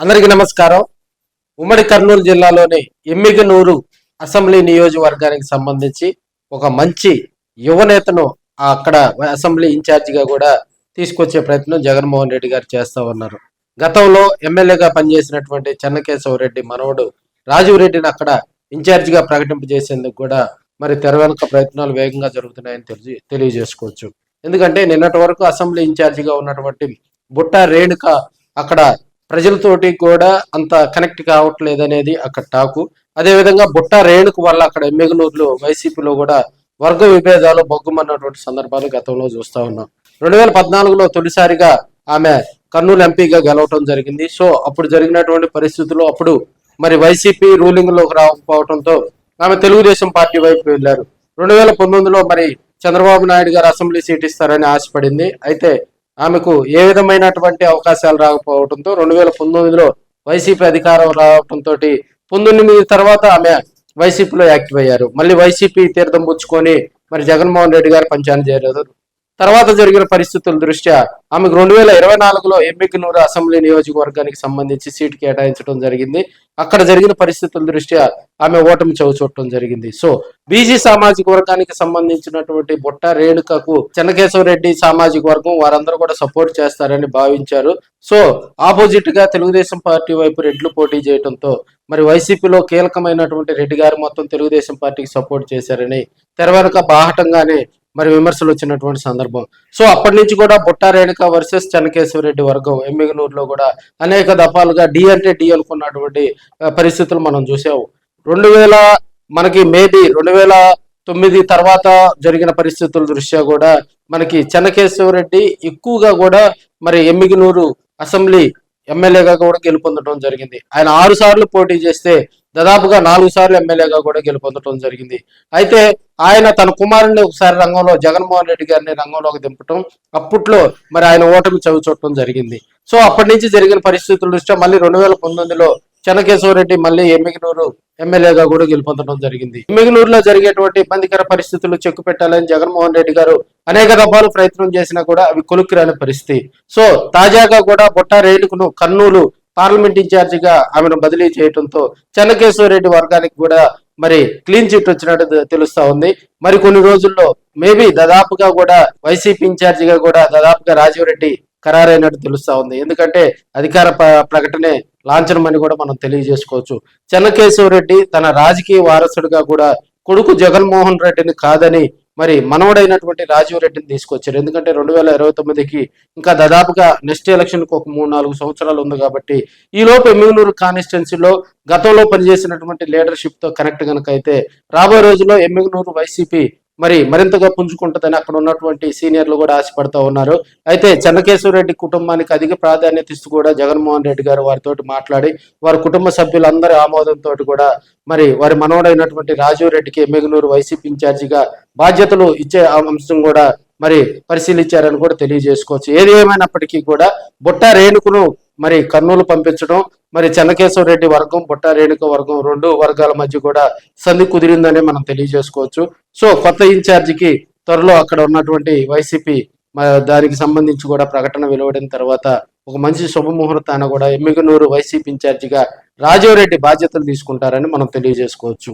అందరికీ నమస్కారం. ఉమ్మడి కర్నూలు జిల్లాలోని ఎమ్మిగనూరు అసెంబ్లీ నియోజకవర్గానికి సంబంధించి ఒక మంచి యువనేతను అక్కడ అసెంబ్లీ ఇన్ఛార్జిగా కూడా తీసుకొచ్చే ప్రయత్నం జగన్మోహన్ రెడ్డి గారు చేస్తా ఉన్నారు. గతంలో ఎమ్మెల్యేగా పనిచేసినటువంటి చెన్నకేశవ రెడ్డి మనవడు రాజీవ్ రెడ్డిని అక్కడ ఇన్ఛార్జిగా ప్రకటింపజేసేందుకు కూడా మరి తెర వెనుక ప్రయత్నాలు వేగంగా జరుగుతున్నాయని తెలియ తెలియజేసుకోవచ్చు. ఎందుకంటే నిన్నటి వరకు అసెంబ్లీ ఇన్ఛార్జిగా ఉన్నటువంటి బుట్ట రేణుక అక్కడ ప్రజలతోటి కూడా అంత కనెక్ట్ కావట్లేదు అనేది అక్కడ టాకు. అదేవిధంగా బుట్ట రేణుకు వల్ల అక్కడ ఎమ్మెగనూరులో వైసీపీలో కూడా వర్గ విభేదాలు బొగ్గుమన్నటువంటి సందర్భాలు గతంలో చూస్తూ ఉన్నాం. రెండు వేల పద్నాలుగులో తొలిసారిగా ఆమె కర్నూలు ఎంపీగా గెలవటం జరిగింది. సో అప్పుడు జరిగినటువంటి పరిస్థితుల్లో అప్పుడు మరి వైసీపీ రూలింగ్లోకి రాకపోవడంతో ఆమె తెలుగుదేశం పార్టీ వైపు వెళ్ళారు. రెండు వేల పంతొమ్మిదిలో మరి చంద్రబాబు నాయుడు గారు అసెంబ్లీ సీట్ ఇస్తారని ఆశపడింది. అయితే ఆమెకు ఏ విధమైనటువంటి అవకాశాలు రాకపోవడంతో రెండు వేల పంతొమ్మిదిలో వైసీపీ అధికారం రావడంతో పంతొమ్మిది తర్వాత ఆమె వైసీపీలో యాక్టివ్ అయ్యారు. మళ్ళీ వైసీపీ తీర్థం పుచ్చుకొని మరి జగన్మోహన్ రెడ్డి గారు పంచాన్ని చేరారు తర్వాత జరిగిన పరిస్థితుల దృష్ట్యా ఆమెకు రెండు వేల ఇరవై నాలుగులో ఎమ్మికనూరు అసెంబ్లీ నియోజకవర్గానికి సంబంధించి సీటు కేటాయించడం జరిగింది. అక్కడ జరిగిన పరిస్థితుల దృష్ట్యా ఆమె ఓటమి చవి చూడటం జరిగింది. సో బీసీ సామాజిక వర్గానికి సంబంధించినటువంటి బుట్ట రేణుకకు చెన్నకేశవరెడ్డి సామాజిక వర్గం వారందరూ కూడా సపోర్ట్ చేస్తారని భావించారు. సో ఆపోజిట్గా తెలుగుదేశం పార్టీ వైపు రెడ్లు పోటీ చేయడంతో మరి వైసీపీలో కీలకమైనటువంటి రెడ్డి గారు మొత్తం తెలుగుదేశం పార్టీకి సపోర్ట్ చేశారని తెరవెనుక బాహటంగానే మరి విమర్శలు వచ్చినటువంటి సందర్భం. సో అప్పటి నుంచి కూడా బుట్టా రేణుక వర్సెస్ చెన్నకేశ్వరరెడ్డి వర్గం ఎమ్మిగనూరులో కూడా అనేక దఫాలుగా డి అంటే డి అనుకున్నటువంటి పరిస్థితులు మనం చూసాము. రెండు వేల మనకి మేబీ రెండు వేల తొమ్మిది తర్వాత జరిగిన పరిస్థితుల దృష్ట్యా కూడా మనకి చెన్నకేశ్వరరెడ్డి ఎక్కువగా కూడా మరి ఎమ్మిగనూరు అసెంబ్లీ ఎమ్మెల్యేగా కూడా గెలుపొందడం జరిగింది. ఆయన ఆరు సార్లు పోటీ చేస్తే దాదాపుగా నాలుగు సార్లు ఎమ్మెల్యేగా కూడా గెలుపొందడం జరిగింది. అయితే ఆయన తన కుమారుని ఒకసారి రంగంలో జగన్మోహన్ రెడ్డి గారిని రంగంలోకి దింపటం అప్పట్లో మరి ఆయన ఓటమి చవి చూడటం జరిగింది. సో అప్పటి నుంచి జరిగిన పరిస్థితుల దృష్ట్యా మళ్ళీ రెండు వేల పంతొమ్మిదిలో చెన్నకేశవరెడ్డి మళ్ళీ ఎమ్మిగనూరు ఎమ్మెల్యేగా కూడా గెలుపొందడం జరిగింది. ఎమ్మిగనూరులో జరిగేటువంటి ఇబ్బందికర పరిస్థితులు చెక్కు పెట్టాలని జగన్మోహన్ రెడ్డి గారు అనేక దఫాలు ప్రయత్నం చేసినా కూడా అవి కొలుక్కిరాని పరిస్థితి. సో తాజాగా కూడా బొట్ట రేణుకును కర్నూలు పార్లమెంట్ ఇన్ఛార్జిగా ఆమెను బదిలీ చేయడంతో చెన్నకేశ్వరరెడ్డి వర్గానికి కూడా మరి క్లీన్ చిట్ వచ్చినట్టు తెలుస్తా ఉంది. మరి కొన్ని రోజుల్లో మేబీ దాదాపుగా కూడా వైసీపీ ఇన్ఛార్జిగా కూడా దాదాపుగా రాజీవ్ రెడ్డి ఖరారైనట్టు తెలుస్తా ఉంది. ఎందుకంటే అధికార ప్రకటనే ప్రకటనే లాంఛనమని కూడా మనం తెలియజేసుకోవచ్చు. చెన్నకేశ్వర రెడ్డి తన రాజకీయ వారసుడిగా కూడా కొడుకు జగన్మోహన్ రెడ్డిని కాదని మరి మనవడైనటువంటి రాజీవ్ రెడ్డిని తీసుకొచ్చారు. ఎందుకంటే రెండు వేల ఇరవై తొమ్మిదికి ఇంకా దాదాపుగా నెక్స్ట్ ఎలక్షన్కు ఒక మూడు నాలుగు సంవత్సరాలు ఉంది కాబట్టి ఈలోపు లోపు ఎమ్మిగనూరు కాన్స్టిట్యున్సీలో గతంలో పనిచేసినటువంటి లీడర్షిప్తో కనెక్ట్ కనుక అయితే రాబోయే రోజుల్లో ఎమ్మిగనూరు వైసీపీ మరి మరింతగా పుంజుకుంటుందని అక్కడ ఉన్నటువంటి సీనియర్లు కూడా ఆశపడతా ఉన్నారు. అయితే చెన్నకేశ్వరరెడ్డి కుటుంబానికి అధిక ప్రాధాన్యత ఇస్తూ కూడా జగన్మోహన్ రెడ్డి గారు వారితోటి మాట్లాడి వారి కుటుంబ సభ్యులందరి ఆమోదంతో కూడా మరి వారి మనవడైనటువంటి రాజీవ్ రెడ్డికి ఎమ్మెగనూరు వైసీపీ ఇన్ఛార్జిగా బాధ్యతలు ఇచ్చే అంశం కూడా మరి పరిశీలించారని కూడా తెలియజేసుకోవచ్చు. ఏది ఏమైనప్పటికీ కూడా బుట్ట రేణుకును మరి కర్నూలు పంపించడం మరి చెన్నకేశ్వర రెడ్డి వర్గం బుట్ట రేణుక వర్గం రెండు వర్గాల మధ్య కూడా సంధి కుదిరిందని మనం తెలియజేసుకోవచ్చు. సో కొత్త ఇన్ఛార్జికి త్వరలో అక్కడ ఉన్నటువంటి వైసీపీ మ- దానికి సంబంధించి కూడా ప్రకటన వెలువడిన తర్వాత ఒక మంచి శుభముహూర్తాన కూడా ఎమ్మిగనూరు వైసీపీ ఇన్ఛార్జిగా రాజీవ్ రెడ్డి బాధ్యతలు తీసుకుంటారని మనం తెలియజేసుకోవచ్చు.